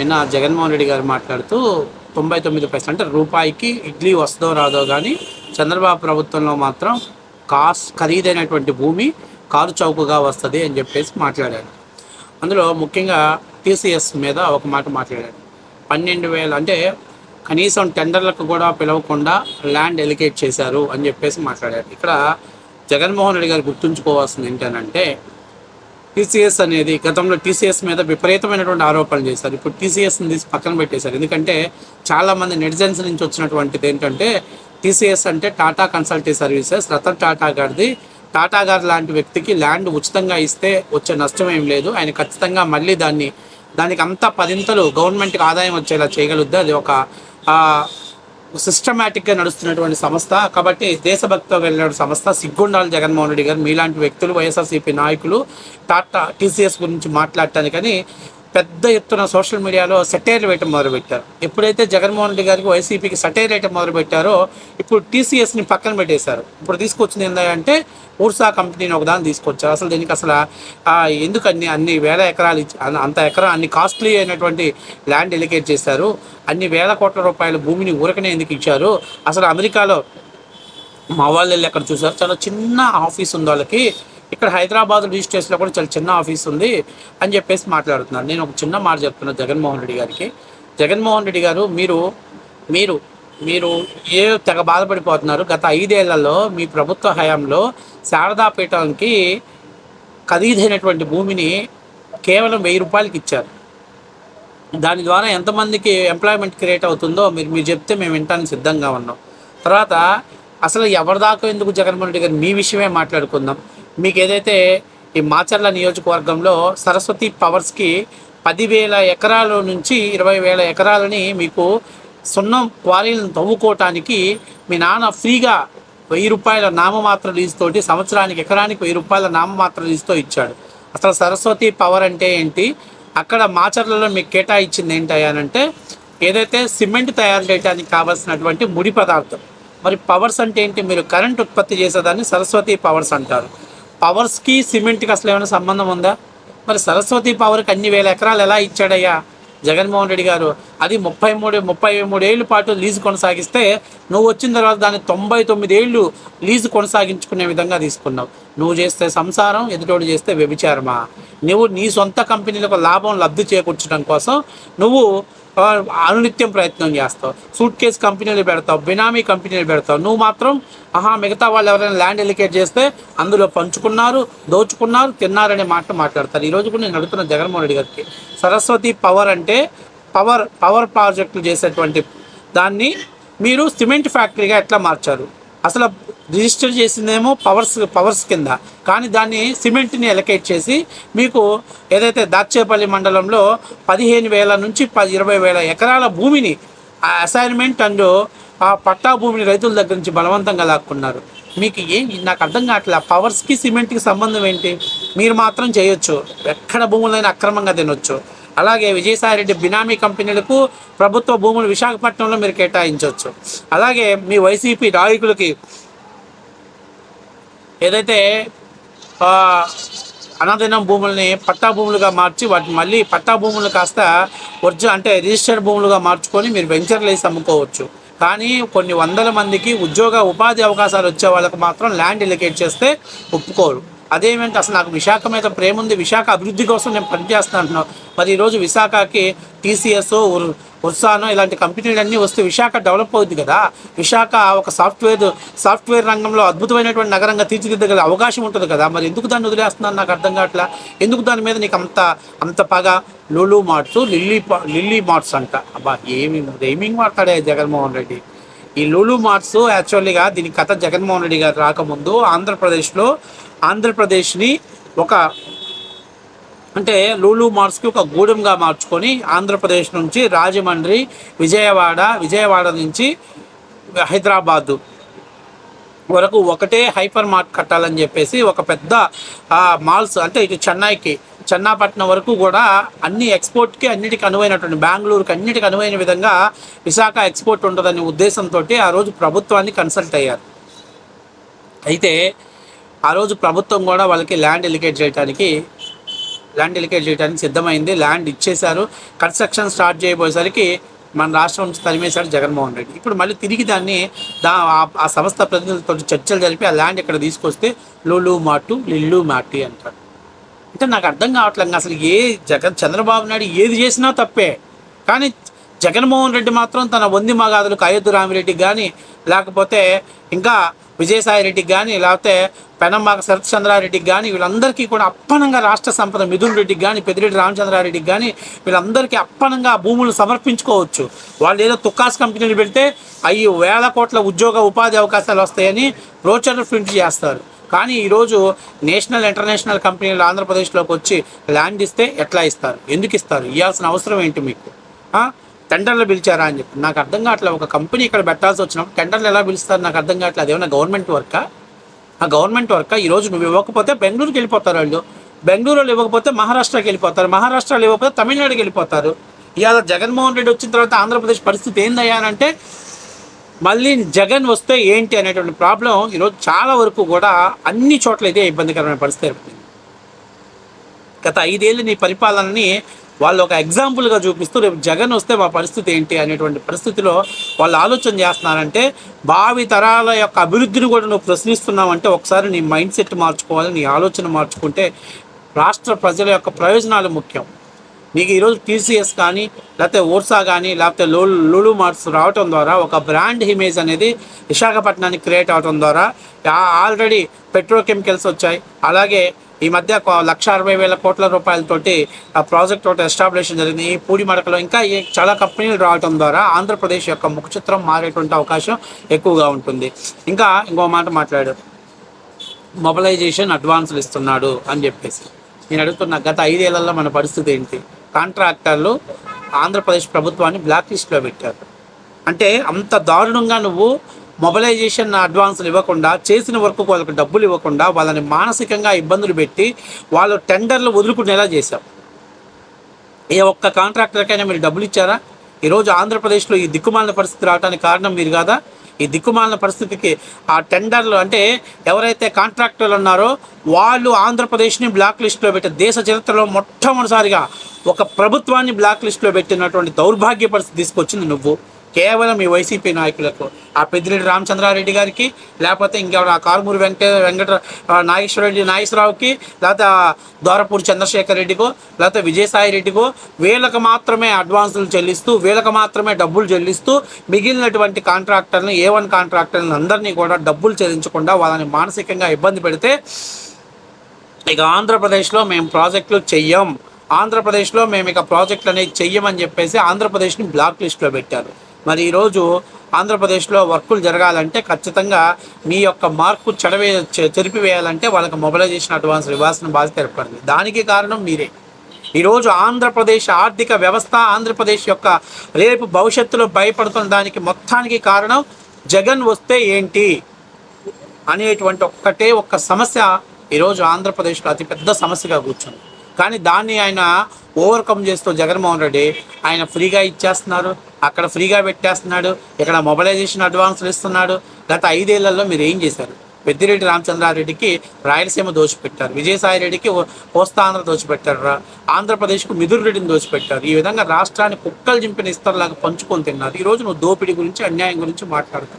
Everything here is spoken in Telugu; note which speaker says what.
Speaker 1: నిన్న జగన్మోహన్ రెడ్డి గారు మాట్లాడుతూ తొంభై తొమ్మిది పైసలు అంటే రూపాయికి ఇడ్లీ వస్తుందో రాదో కానీ చంద్రబాబు ప్రభుత్వంలో మాత్రం కాస్ ఖరీదైనటువంటి భూమి కారు చౌకగా వస్తుంది అని చెప్పేసి మాట్లాడారు. అందులో ముఖ్యంగా టీసీఎస్ మీద ఒక మాట మాట్లాడారు. పన్నెండు వేలు అంటే కనీసం టెండర్లకు కూడా పిలవకుండా ల్యాండ్ ఎలికేట్ చేశారు అని చెప్పేసి మాట్లాడారు. ఇక్కడ జగన్మోహన్ రెడ్డి గారు గుర్తుంచుకోవాల్సింది ఏంటంటే టీసీఎస్ అనేది గతంలో టీసీఎస్ మీద విపరీతమైనటువంటి ఆరోపణలు చేశారు. ఇప్పుడు టీసీఎస్ని తీసి పక్కన పెట్టేశారు. ఎందుకంటే చాలామంది నెటిజన్స్ నుంచి వచ్చినటువంటిది ఏంటంటే టీసీఎస్ అంటే టాటా కన్సల్టీ సర్వీసెస్. రతన్ టాటా గారిది. టాటా గారు లాంటి వ్యక్తికి ల్యాండ్ ఉచితంగా ఇస్తే వచ్చే నష్టం ఏం లేదు. ఆయన ఖచ్చితంగా మళ్ళీ దాన్ని దానికి అంతా పదింతలు గవర్నమెంట్కి ఆదాయం వచ్చేలా చేయగలుగుద్ది. అది ఒక సిస్టమేటిక్గా నడుస్తున్నటువంటి సంస్థ. కాబట్టి దేశభక్తితో వెళ్ళిన సంస్థ సిగ్గుండాలి జగన్మోహన్ రెడ్డి గారు. మీలాంటి వ్యక్తులు వైఎస్ఆర్సీపీ నాయకులు టాటా టీసీఎస్ గురించి మాట్లాడటానికని పెద్ద ఎత్తున సోషల్ మీడియాలో సెటైర్లు వేయటం మొదలుపెట్టారు. ఎప్పుడైతే జగన్మోహన్ రెడ్డి గారికి వైసీపీకి సెటైర్ వేయటం మొదలుపెట్టారో ఇప్పుడు టీసీఎస్ని పక్కన పెట్టేశారు. ఇప్పుడు తీసుకొచ్చింది ఏంటంటే ఊర్సా కంపెనీని ఒకదాన్ని తీసుకొచ్చారు. అసలు దీనికి అసలు ఎందుకు అన్ని అన్ని వేల ఎకరాలు అంత ఎకరా అన్ని కాస్ట్లీ అయినటువంటి ల్యాండ్ ఎలికేట్ చేశారు. అన్ని వేల కోట్ల రూపాయల భూమిని ఊరకనే ఎందుకు ఇచ్చారు? అసలు అమెరికాలో మా వాళ్ళు వెళ్ళి అక్కడ చూసారు చాలా చిన్న ఆఫీస్ ఉంది వాళ్ళకి. ఇక్కడ హైదరాబాద్ రిజిస్ట్రేషన్లో కూడా చాలా చిన్న ఆఫీస్ ఉంది అని చెప్పేసి మాట్లాడుతున్నారు. నేను ఒక చిన్న మాట చెప్తున్నా జగన్మోహన్ రెడ్డి గారికి. జగన్మోహన్ రెడ్డి గారు మీరు మీరు మీరు ఏ తెగ బాధపడిపోతున్నారు? గత ఐదేళ్ళలో మీ ప్రభుత్వ హయాంలో శారదాపీఠానికి ఖరీదైనటువంటి భూమిని కేవలం వెయ్యి రూపాయలకి ఇచ్చారు. దాని ద్వారా ఎంతమందికి ఎంప్లాయ్మెంట్ క్రియేట్ అవుతుందో మీరు మీరు చెప్తే మేము వింటానికి సిద్ధంగా ఉన్నాం. తర్వాత అసలు ఎవరిదాకా ఎందుకు జగన్మోహన్ రెడ్డి గారు మీ విషయమే మాట్లాడుకుందాం. మీకు ఏదైతే ఈ మాచర్ల నియోజకవర్గంలో సరస్వతి పవర్స్కి పదివేల ఎకరాల నుంచి ఇరవై వేల ఎకరాలని మీకు సున్నం క్వారీలను తవ్వుకోవటానికి మీ నాన్న ఫ్రీగా వెయ్యి రూపాయల నామమాత్ర లీజుతోటి సంవత్సరానికి ఎకరానికి వెయ్యి రూపాయల నామమాత్ర లీజుతో ఇచ్చాడు. అసలు సరస్వతి పవర్ అంటే ఏంటి? అక్కడ మాచర్లలో మీకు కేటాయించింది ఏంటంటే ఏదైతే సిమెంట్ తయారు చేయడానికి కావాల్సినటువంటి ముడి పదార్థం మరి పవర్స్ అంటే ఏంటి? మీరు కరెంట్ ఉత్పత్తి చేసేదాన్ని సరస్వతి పవర్స్ అంటారు. పవర్స్కి సిమెంట్కి అసలు ఏమైనా సంబంధం ఉందా? మరి సరస్వతి పవర్కి అన్ని వేల ఎకరాలు ఎలా ఇచ్చాడయ్యా? జగన్మోహన్ రెడ్డి గారు అది ముప్పై మూడు ముప్పై మూడు ఏళ్ళ పాటు లీజు కొనసాగిస్తే నువ్వు వచ్చిన తర్వాత దాన్ని తొంభై తొమ్మిది ఏళ్ళు లీజు కొనసాగించుకునే విధంగా తీసుకున్నావు. నువ్వు చేస్తే సంసారం ఎదుటోడు చేస్తే వ్యభిచారమా? నువ్వు నీ సొంత కంపెనీలకు లాభం లబ్ధి చేకూర్చడం కోసం నువ్వు అనునిత్యం ప్రయత్నం చేస్తావు. సూట్ కేస్ కంపెనీలు పెడతావు బినామీ కంపెనీలు పెడతావు. నువ్వు మాత్రం ఆహా మిగతా వాళ్ళు ఎవరైనా ల్యాండ్ ఎలికేట్ చేస్తే అందులో పంచుకున్నారు దోచుకున్నారు తిన్నారనే మాట మాట్లాడతారు. ఈరోజు కూడా నేను అడుగుతున్న జగన్మోహన్ రెడ్డి గారికి సరస్వతి పవర్ అంటే పవర్ పవర్ ప్రాజెక్టులు చేసేటువంటి దాన్ని మీరు సిమెంట్ ఫ్యాక్టరీగా ఎట్లా మార్చారు? అసలు రిజిస్టర్ చేసిందేమో పవర్స్ పవర్స్ కింద. కానీ దాన్ని సిమెంట్ని ఎలకేట్ చేసి మీకు ఏదైతే దాచేపల్లి మండలంలో పదిహేను వేల నుంచి పది ఇరవై వేల ఎకరాల భూమిని ఆ అసైన్మెంట్ అండ్ ఆ పట్టా భూమిని రైతుల దగ్గర నుంచి బలవంతంగా లాక్కున్నారు. మీకు ఏం నాకు అర్థం కావట్లే పవర్స్కి సిమెంట్కి సంబంధం ఏంటి? మీరు మాత్రం చేయొచ్చు. ఎక్కడ భూములైనా అక్రమంగా తినొచ్చు. అలాగే విజయసాయిరెడ్డి బినామీ కంపెనీలకు ప్రభుత్వ భూములు విశాఖపట్నంలో మీరు కేటాయించవచ్చు అలాగే మీ వైసీపీ నాయకులకి ఏదైతే అనాదినం భూముల్ని పట్టా భూములుగా మార్చి వాటిని మళ్ళీ పట్టా భూములు కాస్త ఒరిజి అంటే రిజిస్టర్డ్ భూములుగా మార్చుకొని మీరు వెంచర్లు వేసి అమ్ముకోవచ్చు. కానీ కొన్ని వందల మందికి ఉద్యోగ ఉపాధి అవకాశాలు వచ్చే వాళ్ళకి మాత్రం ల్యాండ్ ఎలికేట్ చేస్తే ఒప్పుకోరు. అదేమంటే అసలు నాకు విశాఖ మీద ప్రేమ ఉంది. విశాఖ అభివృద్ధి కోసం నేను పనిచేస్తాను అంటున్నాను మరి ఈరోజు విశాఖకి టీసీఎస్ ఉర్సానో ఇలాంటి కంపెనీలు అన్నీ వస్తే విశాఖ డెవలప్ అవుద్ది కదా. విశాఖ ఒక సాఫ్ట్వేర్ సాఫ్ట్వేర్ రంగంలో అద్భుతమైనటువంటి నగరంగా తీర్చిదిద్దగల అవకాశం ఉంటుంది కదా. మరి ఎందుకు దాన్ని వదిలేస్తున్నాను నాకు అర్థం కావట్లా. ఎందుకు దాని మీద నీకు అంత అంత పగ? Lulu marts Lilly Lilly marts అంట. అబ్బా ఏమి ఏమింగ్ మాట్లాడే జగన్మోహన్ రెడ్డి? ఈ లులు మార్ట్స్ యాక్చువల్లీగా దీని కథ జగన్మోహన్ రెడ్డి గారు రాకముందు ఆంధ్రప్రదేశ్లో ఆంధ్రప్రదేశ్ని ఒక అంటే లూలు మార్స్కి ఒక గూడెంగా మార్చుకొని ఆంధ్రప్రదేశ్ నుంచి రాజమండ్రి విజయవాడ విజయవాడ నుంచి హైదరాబాదు వరకు ఒకటే హైపర్ మార్ట్ కట్టాలని చెప్పేసి ఒక పెద్ద మాల్స్ అంటే ఇటు చెన్నైకి చెన్నాపట్నం వరకు కూడా అన్ని ఎక్స్పోర్ట్కి అన్నిటికీ అనువైనటువంటి బెంగళూరుకి అన్నిటికీ అనువైన విధంగా విశాఖ ఎక్స్పోర్ట్ ఉంటుందనే ఉద్దేశంతో ఆ రోజు ప్రభుత్వాన్ని కన్సల్ట్ అయ్యారు. అయితే ఆ రోజు ప్రభుత్వం కూడా వాళ్ళకి ల్యాండ్ ఎలికేట్ చేయడానికి ల్యాండ్ ఎలికేట్ చేయడానికి సిద్ధమైంది. ల్యాండ్ ఇచ్చేశారు. కన్స్ట్రక్షన్ స్టార్ట్ చేయబోయేసరికి మన రాష్ట్రం నుంచి తరిమేశాడు జగన్మోహన్ రెడ్డి. ఇప్పుడు మళ్ళీ తిరిగి దాన్ని దా ఆ- సంస్థ ప్రతినిధులతో చర్చలు జరిపి ఆ ల్యాండ్ ఇక్కడ తీసుకొస్తే లూలు మాటు లిల్లు మాటి అంటారు. అంటే నాకు అర్థం కావట్లేదు. అసలు ఏ జగన్ చంద్రబాబు నాయుడు ఏది చేసినా తప్పే. కానీ జగన్మోహన్ రెడ్డి మాత్రం తన వంది మగాదులకు అయోధ్య రామిరెడ్డి కానీ లేకపోతే ఇంకా విజయసాయిరెడ్డికి కానీ లేకపోతే పెనమ్మాక శరత్ చంద్రారెడ్డికి కానీ వీళ్ళందరికీ కూడా అప్పనంగా రాష్ట్ర సంపద మిథున్ రెడ్డికి కానీ పెద్దిరెడ్డి రామచంద్రారెడ్డికి కానీ వీళ్ళందరికీ అప్పనంగా భూములు సమర్పించుకోవచ్చు. వాళ్ళు ఏదో తుక్కాస్ కంపెనీలు పెడితే అవి వేల కోట్ల ఉద్యోగ ఉపాధి అవకాశాలు వస్తాయని బ్రోచర్లు ప్రింట్ చేస్తారు. కానీ ఈరోజు నేషనల్ ఇంటర్నేషనల్ కంపెనీలు ఆంధ్రప్రదేశ్లోకి వచ్చి ల్యాండ్ ఇస్తే ఎట్లా ఇస్తారు? ఎందుకు ఇస్తారు? ఇవ్వాల్సిన అవసరం ఏంటి మీకు? టెండర్లు పిలిచారా అని చెప్పి. నాకు అర్థం కావట్లేదు. ఒక కంపెనీ ఇక్కడ పెట్టాల్సి వచ్చినప్పుడు టెండర్లు ఎలా పిలుస్తారు? నాకు అర్థం కావట్లేదు. అదేమన్నా గవర్నమెంట్ వర్కా ఆ? గవర్నమెంట్ వర్క్ ఈరోజు నువ్వు ఇవ్వకపోతే బెంగళూరుకి వెళ్ళిపోతారు వాళ్ళు. బెంగళూరులో ఇవ్వకపోతే మహారాష్ట్రకి వెళ్ళిపోతారు. మహారాష్ట్రలో ఇవ్వకపోతే తమిళనాడుకి వెళ్ళిపోతారు. ఇవాళ జగన్మోహన్ రెడ్డి వచ్చిన తర్వాత ఆంధ్రప్రదేశ్ పరిస్థితి ఏందయ్యానంటే మళ్ళీ జగన్ వస్తే ఏంటి అనేటువంటి ప్రాబ్లం ఈరోజు చాలా వరకు కూడా అన్ని చోట్ల ఇదే ఇబ్బందికరమైన పరిస్థితి ఏర్పడింది. గత ఐదేళ్ళు నీ పరిపాలనని వాళ్ళు ఒక ఎగ్జాంపుల్గా చూపిస్తూ రేపు జగన్ వస్తే మా పరిస్థితి ఏంటి అనేటువంటి పరిస్థితిలో వాళ్ళు ఆలోచన చేస్తున్నారంటే భావి తరాల యొక్క అభివృద్ధిని కూడా నువ్వు ప్రశ్నిస్తున్నావంటే ఒకసారి నీ మైండ్ సెట్ మార్చుకోవాలి నీ ఆలోచన మార్చుకుంటే రాష్ట్ర ప్రజల యొక్క ప్రయోజనాలు ముఖ్యం. నీకు ఈరోజు టీసీఎస్ కానీ లేకపోతే ఓర్సా కానీ లేకపోతే లో లులు మార్ట్స్ రావటం ద్వారా ఒక బ్రాండ్ ఇమేజ్ అనేది విశాఖపట్నానికి క్రియేట్ అవటం ద్వారా ఆల్రెడీ పెట్రోకెమికల్స్ వచ్చాయి. అలాగే ఈ మధ్య ఒక లక్ష అరవై వేల కోట్ల రూపాయలతోటి ఆ ప్రాజెక్ట్ ఒకటి ఎస్టాబ్లిష్ జరిగింది. ఈ పూడి మడకలో ఇంకా చాలా కంపెనీలు రావటం ద్వారా ఆంధ్రప్రదేశ్ యొక్క ముఖ చిత్రం మారేటువంటి అవకాశం ఎక్కువగా ఉంటుంది. ఇంకా ఇంకో మాట మాట్లాడారు మొబలైజేషన్ అడ్వాన్సులు ఇస్తున్నాడు అని చెప్పేసి. నేను అడుగుతున్నా గత ఐదేళ్ళలో మన పరిస్థితి ఏంటి? కాంట్రాక్టర్లు ఆంధ్రప్రదేశ్ ప్రభుత్వాన్ని బ్లాక్ లిస్ట్లో పెట్టారు. అంటే అంత దారుణంగా నువ్వు మొబలైజేషన్ అడ్వాన్సులు ఇవ్వకుండా చేసిన వర్క్ వాళ్ళకి డబ్బులు ఇవ్వకుండా వాళ్ళని మానసికంగా ఇబ్బందులు పెట్టి వాళ్ళు టెండర్లు వదులుకునేలా చేశాం? ఏ ఒక్క కాంట్రాక్టర్కైనా మీరు డబ్బులు ఇచ్చారా? ఈరోజు ఆంధ్రప్రదేశ్లో ఈ దిక్కుమాలిన పరిస్థితి రావడానికి కారణం మీరు కాదా? ఈ దిక్కుమాలిన పరిస్థితికి ఆ టెండర్లు అంటే ఎవరైతే కాంట్రాక్టర్లు ఉన్నారో వాళ్ళు ఆంధ్రప్రదేశ్ని బ్లాక్ లిస్ట్లో పెట్టే దేశ చరిత్రలో మొట్టమొదటిసారిగా ఒక ప్రభుత్వాన్ని బ్లాక్ లిస్ట్లో పెట్టినటువంటి దౌర్భాగ్య పరిస్థితి తీసుకొచ్చింది నువ్వు. కేవలం ఈ వైసీపీ నాయకులకు ఆ పెద్దిరెడ్డి రామచంద్రారెడ్డి గారికి లేకపోతే ఇంకెవరు ఆ కారుమూరి వెంకట వెంకట నాగేశ్వరరెడ్డి నాగేశ్వరరావుకి లేకపోతే దోరపూర్ చంద్రశేఖర్ రెడ్డికో లేకపోతే విజయసాయి రెడ్డికో వీళ్ళకి మాత్రమే అడ్వాన్సులు చెల్లిస్తూ వీళ్ళకి మాత్రమే డబ్బులు చెల్లిస్తూ మిగిలినటువంటి కాంట్రాక్టర్ని ఏ వన్ కాంట్రాక్టర్ని అందరినీ కూడా డబ్బులు చెల్లించకుండా వాళ్ళని మానసికంగా ఇబ్బంది పెడితే ఇక ఆంధ్రప్రదేశ్లో మేము ప్రాజెక్టులు చెయ్యం. ఆంధ్రప్రదేశ్లో మేము ఇక ప్రాజెక్టులు అనేది చెయ్యమని చెప్పేసి ఆంధ్రప్రదేశ్ని బ్లాక్ లిస్ట్లో పెట్టారు. మరి ఈరోజు ఆంధ్రప్రదేశ్లో వర్కులు జరగాలంటే ఖచ్చితంగా మీ యొక్క మార్కు చెడవే చెరిపివేయాలంటే వాళ్ళకి మొబిలైజేషన్ అడ్వాన్స్ ఇవ్వాల్సిన బాధ్యత ఏర్పడింది దానికి కారణం మీరే. ఈరోజు ఆంధ్రప్రదేశ్ ఆర్థిక వ్యవస్థ ఆంధ్రప్రదేశ్ యొక్క రేపు భవిష్యత్తులో భయపడుతున్న దానికి మొత్తానికి కారణం జగన్ వస్తే ఏంటి అనేటువంటి ఒక్కటే ఒక్క సమస్య ఈరోజు ఆంధ్రప్రదేశ్లో అతిపెద్ద సమస్యగా కూర్చుంది. కానీ దాన్ని ఆయన ఓవర్కమ్ చేస్తూ జగన్మోహన్ రెడ్డి ఆయన ఫ్రీగా ఇచ్చేస్తున్నారు. అక్కడ ఫ్రీగా పెట్టేస్తున్నాడు. ఇక్కడ మొబిలైజేషన్ అడ్వాన్సులు ఇస్తున్నాడు. గత ఐదేళ్ళలో మీరు ఏం చేశారు? పెద్దిరెడ్డి రామచంద్రారెడ్డికి రాయలసీమ దోచిపెట్టారు. విజయసాయి రెడ్డికి కోస్తాంధ్ర దోచిపెట్టారు. రా- ఆంధ్రప్రదేశ్కు మిదురురెడ్డిని దోచిపెట్టారు. ఈ విధంగా రాష్ట్రాన్ని కుక్కలు చింపిన ఇస్తర్లాగా పంచుకొని తిన్నారు. ఈ రోజు నువ్వు దోపిడీ గురించి అన్యాయం గురించి మాట్లాడుతావు